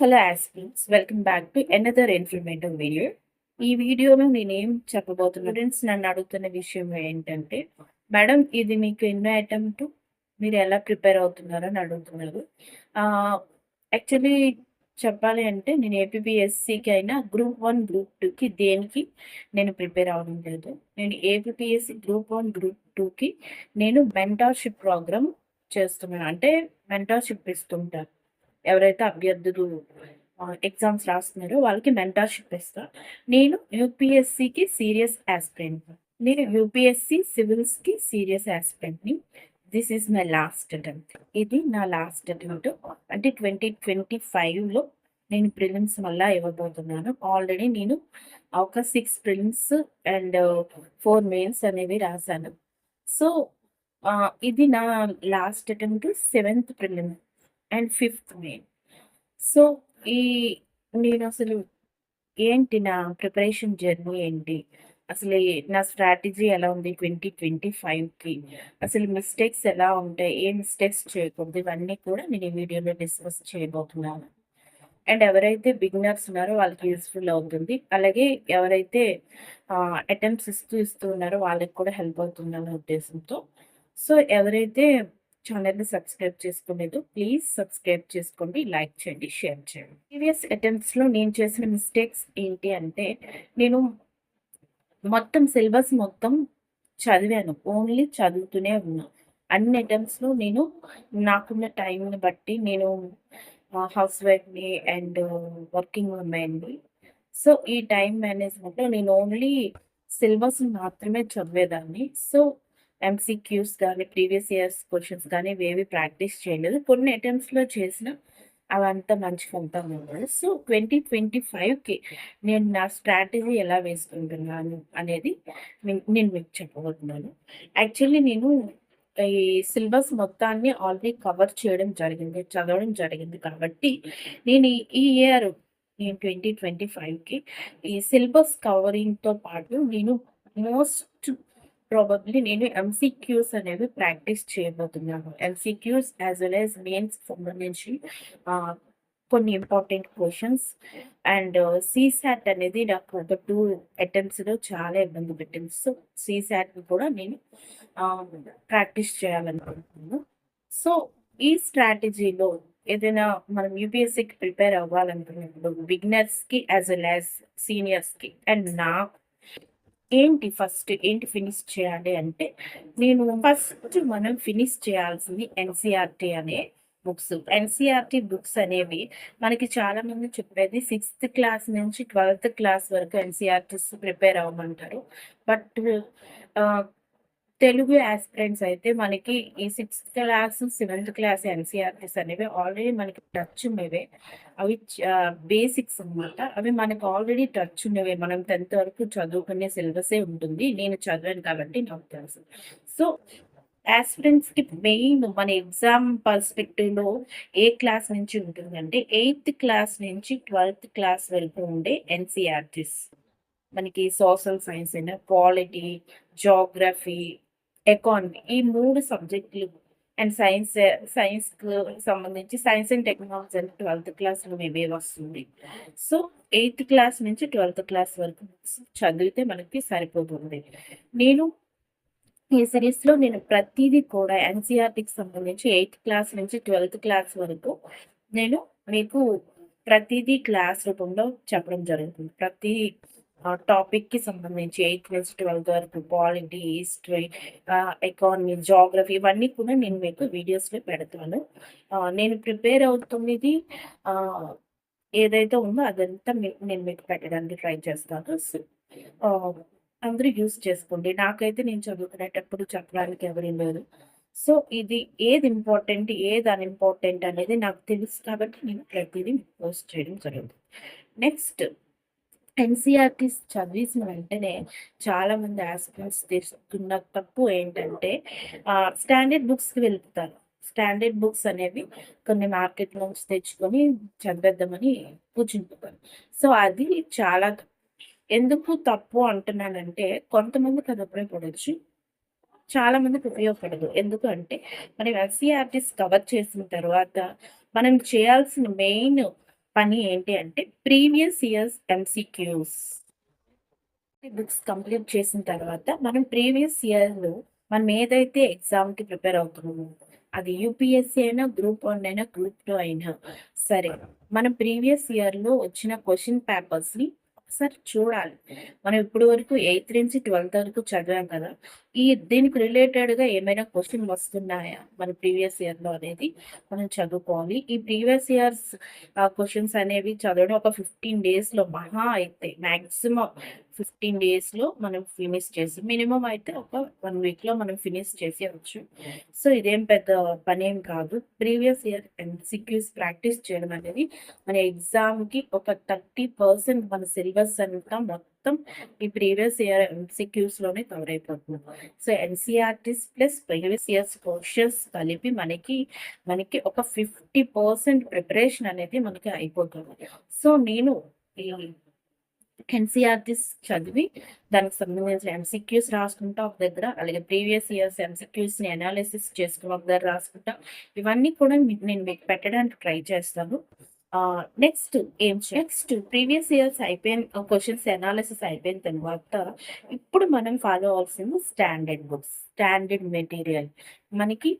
Hello aspirants welcome back to another informative video ఈ వీడియోలో నేనేం చెప్పబోతున్నా స్టూడెంట్స్ నన్ను అడుగుతున్న విషయం ఏంటంటే మేడం ఇది మీకు ఎన్నో అటెంప్ట్? మీరు ఎలా ప్రిపేర్ అవుతున్నారని అడుగుతున్నారు. యాక్చువల్లీ చెప్పాలి అంటే నేను ఏపీపీఎస్సికి అయినా గ్రూప్ వన్ గ్రూప్ టూకి దేనికి నేను ప్రిపేర్ అవ్వడం లేదు. నేను ఏపీపీఎస్సి గ్రూప్ వన్ గ్రూప్ టూకి నేను మెంటార్షిప్ ప్రోగ్రామ్ చేస్తున్నాను. అంటే మెంటార్షిప్ ఇస్తుంటాను ఎవరైతే అభ్యర్థులు ఎగ్జామ్స్ రాస్తున్నారో వాళ్ళకి మెంటార్షిప్ ఇస్తా. నేను యూపీఎస్సికి సీరియస్ యాస్పిరెంట్ నేను యూపీఎస్సి సివిల్స్కి serious యాస్పిరెంట్ని this is my last attempt ఇది నా లాస్ట్ అటెంప్ట్ అంటే ట్వంటీ ట్వంటీ ఫైవ్లో నేను ప్రిలిమ్స్ మళ్ళా ఇవ్వబోతున్నాను. ఆల్రెడీ నేను ఒక six prelims and four mains అనేవి రాశాను. సో ఇది నా last attempt seventh prelim and fifth main so ఈ నేను అసలు ఏంటి నా ప్రిపరేషన్ జర్నీ ఏంటి? అసలు నా స్ట్రాటజీ ఎలా ఉంది ట్వంటీ ట్వంటీ ఫైవ్కి? అసలు మిస్టేక్స్ ఎలా ఉంటాయి? ఏ మిస్టేక్స్ చేయకూడదు? ఇవన్నీ కూడా నేను ఈ వీడియోలో డిస్కస్ చేయబోతున్నాను. అండ్ ఎవరైతే బిగినర్స్ ఉన్నారో వాళ్ళకి యూస్ఫుల్ అవుతుంది. అలాగే ఎవరైతే అటెంప్ట్స్ ఇస్తూ ఇస్తూ ఉన్నారో వాళ్ళకి కూడా హెల్ప్ అవుతుందన్న ఉద్దేశంతో. సో ఎవరైతే ఛానల్ని సబ్స్క్రైబ్ చేసుకోలేదు. ప్లీజ్ సబ్స్క్రైబ్ చేసుకోండి లైక్ చేయండి షేర్ చేయండి. ప్రీవియస్ అటెంప్ట్స్లో నేను చేసిన మిస్టేక్స్ ఏంటి అంటే నేను మొత్తం సిలబస్ మొత్తం చదివాను ఓన్లీ చదువుతూనే ఉన్నా. అన్ని అటెంప్ట్స్లో నేను నాకున్న టైంని బట్టి నేను హౌస్ వైఫ్ని అండ్ వర్కింగ్ ఉమెన్ని. సో ఈ టైం మేనేజ్మెంట్లో నేను ఓన్లీ సిలబస్ మాత్రమే చదివేదాన్ని. సో ఎంసీక్యూస్ కానీ ప్రీవియస్ ఇయర్స్ క్వశ్చన్స్ కానీ ఇవేవి ప్రాక్టీస్ చేయలేదు. కొన్ని అటెంప్ట్స్లో చేసిన అవంతా మంచి ఉంటాను సో ట్వంటీ ట్వంటీ ఫైవ్కి నేను నా స్ట్రాటజీ ఎలా వేసుకుంటున్నాను అనేది నేను మీకు చెప్పబోతున్నాను. యాక్చువల్లీ నేను ఈ సిలబస్ మొత్తాన్ని ఆల్రెడీ కవర్ చేయడం జరిగింది చదవడం జరిగింది కాబట్టి నేను ఈ ఇయర్ నేను ట్వంటీ ట్వంటీ ఫైవ్కి ఈ సిలబస్ కవరింగ్తో పాటు నేను మోస్ట్ ప్రాబబ్లీ నేను ఎంసీక్యూస్ అనేవి ప్రాక్టీస్ చేయబోతున్నాను. MCQs as well as mains సంబంధించి కొన్ని ఇంపార్టెంట్ క్వశ్చన్స్ అండ్ సీసాట్ అనేది నాకు ఒక టూ అటెంప్ట్స్లో చాలా ఇబ్బంది పెట్టింది. సో సిసాట్ని కూడా నేను ప్రాక్టీస్ చేయాలనుకుంటున్నాను. సో ఈ స్ట్రాటజీలో ఏదైనా మనం యూపీఎస్సీకి ప్రిపేర్ అవ్వాలనుకున్నప్పుడు బిగినర్స్కి యాజ్ వెల్ యాజ్ సీనియర్స్కి అండ్ నాకు ఏంటి ఫస్ట్ ఏంటి ఫినిష్ చేయాలి అంటే నేను ఫస్ట్ మనం ఫినిష్ చేయాల్సింది ఎన్సీఆర్టీ అనే బుక్స్ ఎన్సీఆర్టీ బుక్స్ అనేవి మనకి చాలా మంది చెప్పేది సిక్స్త్ క్లాస్ నుంచి ట్వెల్త్ క్లాస్ వరకు ఎన్సీఆర్టీస్ ప్రిపేర్ అవ్వమంటారు. బట్ తెలుగు ఆస్పిరెంట్స్ అయితే మనకి ఈ sixth class seventh class NCERTs అనేవి ఆల్రెడీ మనకి టచ్ ఉన్నవే అవి బేసిక్స్ అనమాట అవి మనకు ఆల్రెడీ టచ్ ఉన్నవే మనం టెన్త్ వరకు చదువుకునే సిలబసే ఉంటుంది. నేను చదివాను కాబట్టి నాకు తెలుసు. సో ఆస్పిరెంట్స్కి మెయిన్ మన ఎగ్జామ్ పర్స్పెక్టివ్లో ఏ క్లాస్ నుంచి ఉంటుందంటే ఎయిత్ క్లాస్ నుంచి ట్వెల్త్ క్లాస్ వరకు ఉండే ఎన్సీఆర్టీస్ మనకి సోషల్ సైన్స్ అయినా పాలిటీ జోగ్రఫీ ఎకానమీ ఈ మూడు సబ్జెక్టులు అండ్ సైన్స్ సైన్స్కు సంబంధించి సైన్స్ అండ్ టెక్నాలజీ అంటే ట్వెల్త్ క్లాస్లో మేబీ వస్తుంది. సో ఎయిత్ క్లాస్ నుంచి ట్వెల్త్ క్లాస్ వరకు చదివితే మనకి సరిపోతుంది. నేను ఈ సిరీస్లో నేను ప్రతిదీ కూడా ఎన్సీఆర్టీకి సంబంధించి ఎయిత్ క్లాస్ నుంచి ట్వెల్త్ క్లాస్ వరకు నేను మీకు ప్రతిదీ క్లాస్ రూపంలో చెప్పడం జరుగుతుంది. ప్రతి టాపిక్కి సంబంధించి ఎయిత్ నుంచి ట్వెల్త్ వరకు పాలిటీ హిస్టరీ ఎకానమీ జాగ్రఫీ ఇవన్నీ కూడా నేను మీకు వీడియోస్లో పెడతాను. నేను ప్రిపేర్ అవుతున్నది ఏదైతే ఉందో అదంతా నేను మీకు పెట్టడానికి ట్రై చేస్తాను. అందరూ యూస్ చేసుకోండి. నాకైతే నేను చదువుకునేటప్పుడు చెప్పడానికి ఎవరు లేదు సో ఇది ఏది ఇంపార్టెంట్ ఏది అన్ఇంపార్టెంట్ అనేది నాకు తెలుసు కాబట్టి నేను ప్రతిదీ పోస్ట్ చేయడం జరుగుతుంది. నెక్స్ట్ ఎన్సీఆర్టీస్ చదివేసిన వెంటనే చాలామంది ఆస్పిరెంట్స్ తీసుకున్న తప్పు ఏంటంటే స్టాండర్డ్ బుక్స్కి వెళ్తారు. స్టాండర్డ్ బుక్స్ అనేవి కొన్ని మార్కెట్ నుంచి తెచ్చుకొని చదివేద్దామని కూర్చుంటున్నారు. సో అది చాలా ఎందుకు తప్పు అంటున్నానంటే కొంతమందికి అది ఉపయోగపడవచ్చు చాలా మందికి ఉపయోగపడదు. ఎందుకంటే మనం ఎస్సీఆర్టీస్ కవర్ చేసిన తర్వాత మనం చేయాల్సిన మెయిన్ పని ఏంటి అంటే previous years MCQs books complete చేసిన తర్వాత మనం ప్రీవియస్ ఇయర్లో మనం ఏదైతే ఎగ్జామ్కి ప్రిపేర్ అవుతున్నామో అది యూపీఎస్సీ అయినా గ్రూప్ వన్ అయినా గ్రూప్ టూ అయినా సరే మనం ప్రీవియస్ ఇయర్లో వచ్చిన క్వశ్చన్ పేపర్స్ని ఒకసారి చూడాలి. మనం ఇప్పుడు వరకు ఎయిత్ నుంచి ట్వెల్త్ వరకు చదివాం కదా ఈ దీనికి రిలేటెడ్గా ఏమైనా క్వశ్చన్ వస్తున్నాయా? మన ప్రీవియస్ ఇయర్లో అనేది మనం చదువుకోవాలి. ఈ ప్రీవియస్ ఇయర్స్ క్వశ్చన్స్ అనేవి చదవడం ఒక ఫిఫ్టీన్ డేస్లో మహా అయితే మ్యాక్సిమం ఫిఫ్టీన్ డేస్లో మనం ఫినిష్ చేసి మినిమం అయితే ఒక వన్ వీక్లో మనం ఫినిష్ చేసేయచ్చు. సో ఇదేం పెద్ద పని ఏం కాదు ప్రీవియస్ ఇయర్ ఎంసీక్యూస్ ప్రాక్టీస్ చేయడం అనేది మన ఎగ్జామ్కి ఒక థర్టీ పర్సెంట్ మన సిలబస్ అంతా మొత్తం ఈ ప్రీవియస్ ఇయర్ ఎంసీక్యూస్లోనే కవర్ అయిపోతుంది. So NCERTs plus previous years questions కలిపి మనకి మనకి ఒక ఫిఫ్టీ పర్సెంట్ ప్రిపరేషన్ అనేది మనకి అయిపోతుంది. సో నేను ఎన్సీఆర్టీస్ చదివి దానికి సంబంధించిన ఎంసీక్యూస్ రాసుకుంటా ఒక దగ్గర అలాగే ప్రీవియస్ ఇయర్స్ ఎంసీక్యూస్ని అనాలిసిస్ చేసుకుని ఒక దగ్గర రాసుకుంటా. ఇవన్నీ కూడా నేను మీకు పెట్టడానికి ట్రై చేస్తాను. నెక్స్ట్ ఏం నెక్స్ట్ ప్రీవియస్ ఇయర్స్ అయిపోయిన క్వశ్చన్స్ అనాలిసిస్ అయిపోయిన తర్వాత ఇప్పుడు మనం ఫాలో అవ్వాల్సింది స్టాండర్డ్ బుక్స్ స్టాండర్డ్ మెటీరియల్ మనకి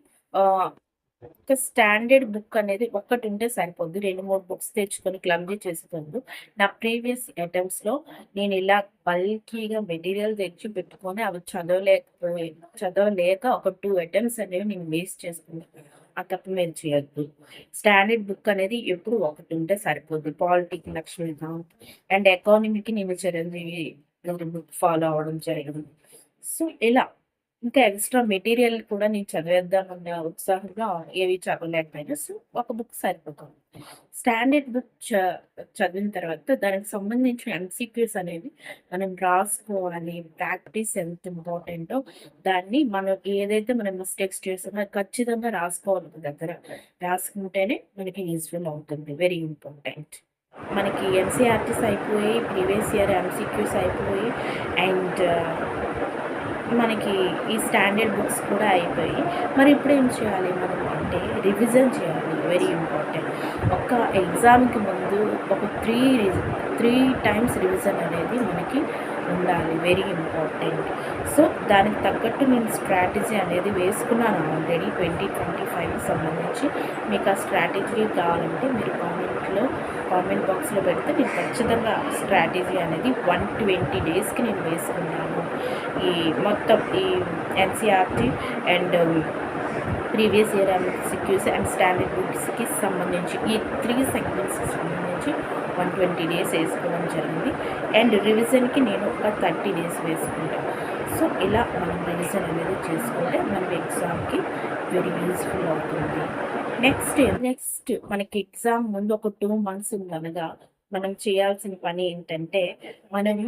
ఒక స్టాండర్డ్ బుక్ అనేది ఒక్కటి ఉంటే సరిపోద్ది. రెండు మూడు బుక్స్ తెచ్చుకొని క్లమ్జీ చేసుకుందు నా ప్రీవియస్ అటెంప్ట్స్ నేను ఇలా బల్కీగా మెటీరియల్ తెచ్చి పెట్టుకొని అవి చదవలేకపోయి చదవలేక ఒక టూ అటెంప్ట్స్ అనేవి నేను వేస్ట్ చేసుకున్నాను ఆ తప్ప మీరు చేయొద్దు. స్టాండర్డ్ బుక్ అనేది ఎప్పుడు ఒకటి ఉంటే సరిపోద్ది. పాలిటిక్ లక్ష్మీకాంత్ అండ్ ఎకానమీకి నేను చిరంజీవి బుక్ ఫాలో అవ్వడం జరగడం సో ఇలా ఇంకా ఎక్స్ట్రా మెటీరియల్ కూడా నేను చదివేద్దామన్న ఉత్సాహంగా ఏవి చదవలేకపోయినా సో ఒక బుక్ సరిపోతుంది. స్టాండర్డ్ బుక్ చ చదివిన తర్వాత దానికి సంబంధించిన ఎంసీక్యూస్ అనేవి మనం రాసుకోవాలి ప్రాక్టీస్ ఎంత ఇంపార్టెంటో దాన్ని మనం ఏదైతే మనం మిస్టేక్స్ చేస్తామో ఖచ్చితంగా రాసుకోవాలి దగ్గర. రాసుకుంటేనే మనకి యూజ్ఫుల్ అవుతుంది. Very important. మనకి ఎన్సీఆర్టీస్ అయిపోయి ప్రీవియస్ ఇయర్ ఎంసీక్యూస్ అయిపోయి అండ్ మనకి ఈ స్టాండర్డ్ బుక్స్ కూడా అయిపోయి మరి ఇప్పుడు ఏం చేయాలి మనం అంటే రివిజన్ చేయాలి వెరీ ఇంపార్టెంట్. ఒక ఎగ్జామ్కి ముందు ఒక త్రీ త్రీ టైమ్స్ రివిజన్ అనేది మనకి ఉండాలి. వెరీ ఇంపార్టెంట్ సో దానికి తగ్గట్టు నేను స్ట్రాటజీ అనేది వేసుకున్నాను ఆల్రెడీ ట్వంటీ ట్వంటీ ఫైవ్కి సంబంధించి. మీకు ఆ స్ట్రాటజీ కావాలంటే మీరు కామెంట్లో కామెంట్ బాక్స్లో పెడితే నేను ఖచ్చితంగా స్ట్రాటజీ అనేది వన్ ట్వంటీ డేస్కి నేను వేసుకున్నాను. ఈ మొత్తం ఈ NCERT and previous year MCQs and standard బుక్స్కి సంబంధించి ఈ త్రీ సెగ్మెంట్స్కి సంబంధించి వన్ ట్వంటీ డేస్ వేసుకోవడం జరిగింది. అండ్ రివిజన్కి నేను ఒక థర్టీ డేస్ వేసుకుంటాను సో ఇలా మనం రివిజన్ అనేది చేసుకుంటే మనం ఎగ్జామ్కి వెరీ యూస్ఫుల్ అవుతుంది. నెక్స్ట్ నెక్స్ట్ మనకి ఎగ్జామ్ ముందు ఒక టూ మంత్స్ ఉందనగా మనం చేయాల్సిన పని ఏంటంటే మనం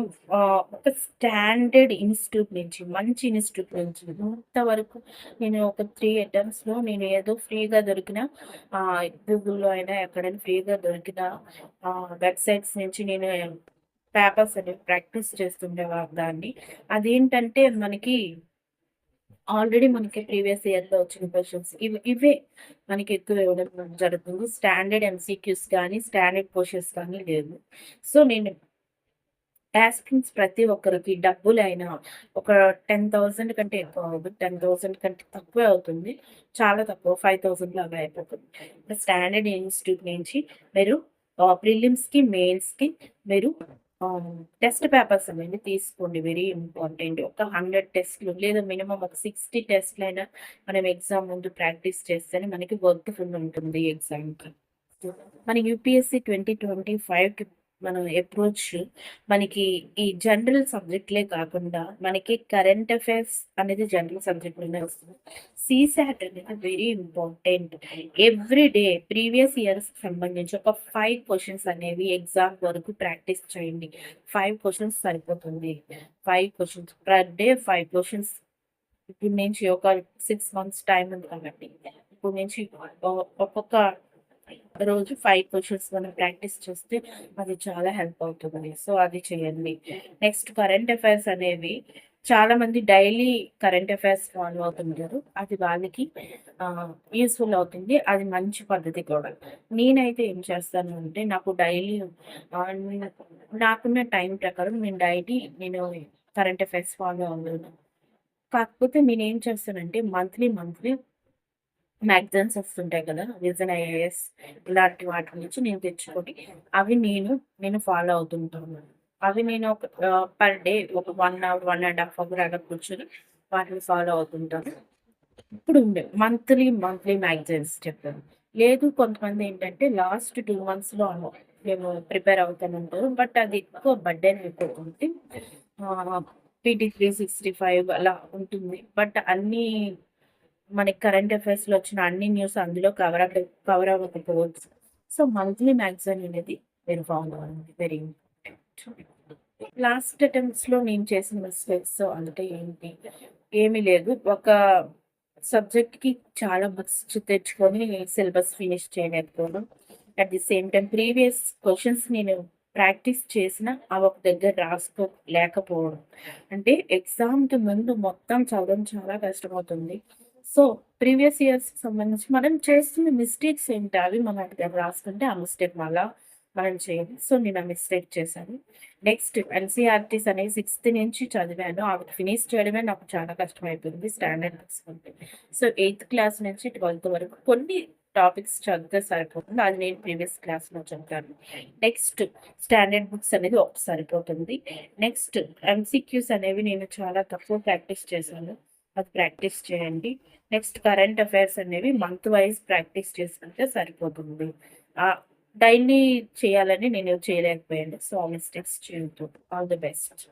ఒక స్టాండర్డ్ ఇన్స్టిట్యూట్ నుంచి మంచి ఇన్స్టిట్యూట్ నుంచి ఇంతవరకు నేను ఒక త్రీ అటెంప్ట్స్లో నేను ఏదో ఫ్రీగా దొరికిన గూగుల్లో అయినా ఎక్కడైనా ఫ్రీగా దొరికిన వెబ్సైట్స్ నుంచి నేను పేపర్స్ అనేవి ప్రాక్టీస్ చేస్తుండేవారు దాన్ని అదేంటంటే మనకి ఆల్రెడీ మనకి ప్రీవియస్ ఇయర్లో వచ్చిన క్వశ్చన్స్. ఇవి ఇవే మనకి ఎక్కువ ఇవ్వడం జరుగుతుంది. స్టాండర్డ్ ఎంసీక్యూస్ కానీ స్టాండర్డ్ క్వశ్చన్స్ కానీ లేదు సో నేను టాస్కింగ్స్ ప్రతి ఒక్కరికి డబ్బులైనా ఒక టెన్ థౌసండ్ కంటే ఎక్కువ అవ్వదు టెన్ థౌసండ్ కంటే తక్కువే అవుతుంది. చాలా తక్కువ. ఫైవ్ థౌసండ్ లాగా అయిపోతుంది. స్టాండర్డ్ ఇన్స్టిట్యూట్ నుంచి మీరు ప్రిలిమ్స్కి మెయిన్స్కి మీరు టెస్ట్ పేపర్స్ అనేవి తీసుకోండి. Very important. ఒక హండ్రెడ్ టెస్ట్లు లేదా మినిమం ఒక సిక్స్టీ టెస్ట్లు అయినా మనం ఎగ్జామ్ ముందు ప్రాక్టీస్ చేస్తేనే మనకి వర్క్ ఫుల్ ఉంటుంది ఎగ్జామ్కి. మన యూపీఎస్సి ట్వంటీ ట్వంటీ ఫైవ్కి మనం అప్రోచ్ మనకి ఈ జనరల్ సబ్జెక్ట్లే కాకుండా మనకి కరెంట్ అఫైర్స్ అనేది జనరల్ సబ్జెక్ట్లోనే వస్తుంది. సీసాట్ అనేది very important. Every day previous years సంబంధించి ఒక ఫైవ్ క్వశ్చన్స్ అనేవి ఎగ్జామ్ వరకు ప్రాక్టీస్ చేయండి. ఫైవ్ క్వశ్చన్స్ సరిపోతుంది. Five questions per day five questions. ఇప్పుడు నుంచి ఒక సిక్స్ మంత్స్ టైం ఉంది కాబట్టి. ఇప్పుడు నుంచి ఒక్కొక్క రోజు ఫైవ్ క్వశ్చన్స్ మనం ప్రాక్టీస్ చేస్తే అది చాలా హెల్ప్ అవుతుంది సో అది చేయండి. నెక్స్ట్ కరెంట్ అఫైర్స్ అనేవి చాలా మంది డైలీ కరెంట్ అఫైర్స్ ఫాలో అవుతుంటారు. అది వాళ్ళకి యూస్ఫుల్ అవుతుంది. అది మంచి పద్ధతి కూడా. నేనైతే ఏం చేస్తాను అంటే నాకు డైలీ నాకున్న టైం ప్రకారం నేను డైలీ నేను కరెంట్ అఫైర్స్ ఫాలో అవ్వను కాకపోతే నేను ఏం చేస్తానంటే మంత్లీ మంత్లీ మ్యాగజైన్స్ వస్తుంటాయి కదా విజన్ ఐఏఎస్ ఇలాంటి వాటి నుంచి నేను తెచ్చుకొని అవి నేను నేను ఫాలో అవుతుంటాను. అవి నేను ఒక పర్ డే ఒక one hour one and half hour అలా కూర్చొని వాటిని ఫాలో అవుతుంటాను. ఇప్పుడు ఉండే మంత్లీ మంత్లీ మ్యాగజైన్స్ చెప్పాను. లేదు కొంతమంది ఏంటంటే లాస్ట్ టూ మంత్స్లో మేము ప్రిపేర్ అవుతానంటారు బట్ అది ఎక్కువ బర్డెన్ అయిపోతుంది. పీటీ త్రీ సిక్స్టీ ఫైవ్ అలా ఉంటుంది. బట్ అన్నీ మనకి కరెంట్ అఫైర్స్లో వచ్చిన అన్ని న్యూస్ అందులో కవర్ అప్ కవర్ అవ్వకపోవచ్చు. సో మంత్లీ మ్యాగజైన్ అనేది మీరు ఫాలో అవ్వండి. వెరీ ఇంపార్టెంట్ లాస్ట్ అటెంప్ట్స్లో నేను చేసిన మిస్టేక్స్ అంటే ఏంటి? ఏమీ లేదు. ఒక సబ్జెక్ట్కి చాలా బుక్స్ తెచ్చుకొని syllabus finish చేయలేకపోవడం. At the same time previous questions నేను ప్రాక్టీస్ చేసిన అవి ఒక దగ్గర రాసుకో లేకపోవడం. అంటే ఎగ్జామ్కి ముందు మొత్తం చదవడం చాలా కష్టమవుతుంది. సో ప్రీవియస్ ఇయర్స్ సంబంధించి మనం చేస్తున్న మిస్టేక్స్ ఏంటి? అవి మనం దగ్గర రాసుకుంటే ఆ మిస్టేక్ మళ్ళా మనం చేయాలి సో నేను ఆ మిస్టేక్ చేశాను. నెక్స్ట్ ఎన్సీఆర్టీస్ అనేవి సిక్స్త్ నుంచి చదివాను. అవి ఫినిష్ చేయడమే నాకు చాలా కష్టమైపోయింది standard books so eighth class నుంచి ట్వెల్త్ వరకు కొన్ని టాపిక్స్ చదివితే సరిపోతుంది. అది నేను ప్రీవియస్ క్లాస్లో చెప్తాను నెక్స్ట్ స్టాండర్డ్ బుక్స్ అనేది ఒకటి సరిపోతుంది. నెక్స్ట్ ఎంసీక్యూస్ అనేవి నేను చాలా తక్కువ ప్రాక్టీస్ చేశాను. అది ప్రాక్టీస్ చేయండి. నెక్స్ట్ కరెంట్ అఫైర్స్ అనేవి మంత్ వైజ్ ప్రాక్టీస్ చేసుకుంటే సరిపోతుంది. డైలీ చేయాలని నేను చేయలేకపోయాను. సో మిస్టేక్స్ చేయొద్దు. All the best.